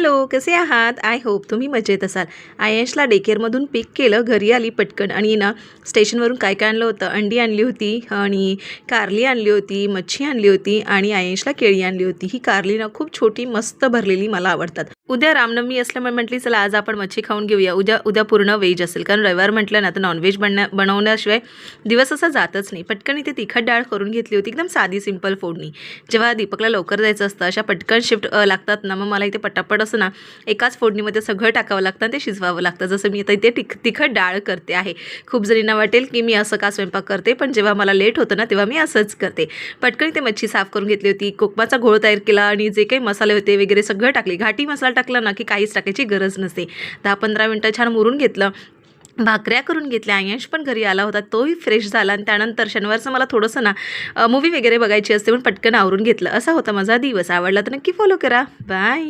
Hello कसे आहात? I hope तुम्ही मजेत असाल. आयशला डेकेअरमधून पिक केलं घरी आली पटकन. आणि ना स्टेशनवरून काय काय आणलं होतं? अंडी आणली होती आणि कारली आणली होती मच्छी आणली होती आणि आयशला केळी आणली होती. ही कारली ना खूप छोटी मस्त भरलेली मला आवडतात. उद्या रामनवमी असल्यामुळे म्हटली चला आज आपण मच्छी खाऊन घेऊया. उद्या उद्या पूर्ण व्हेज असेल. कारण रविवार म्हटलं ना तर नॉनव्हेज बनण्या बनवण्याशिवाय दिवस असा जातच नाही. पटकन इथे तिखट डाळ करून घेतली होती एकदम साधी सिंपल फोडणी जेव्हा दीपकला लवकर जायचं असतं अशा पटकन शिफ्ट लागतात ना मग मला इथे पटापट असं ना एकाच फोडणीमध्ये सगळं टाकावं लागतं आणि ते शिजवावं लागतं. जसं मी आता इथे टिक तिखट डाळ करते आहे. खूप जणींना वाटेल की मी असं का स्वयंपाक करते पण जेव्हा मला लेट होतं ना तेव्हा मी असंच करते. पटकन इथे मच्छी साफ करून घेतली होती कोकमाचा घोळ तयार केला आणि जे काही मसाले होते वगैरे सगळं टाकले. घाटी मसाला टाकला ना की काहीच टाकायची गरज नसते. दहा पंधरा मिनटं छान मुरून घेतलं. भाकऱ्या करून घेतल्या आयंश पण घरी आला होता तोही फ्रेश झाला आणि त्यानंतर शनिवारचं मला थोडंसं ना मूवी वगैरे बघायची असते पण पटकन आवरून घेतलं. असा होता माझा दिवस. आवडला तर नक्की फॉलो करा. बाय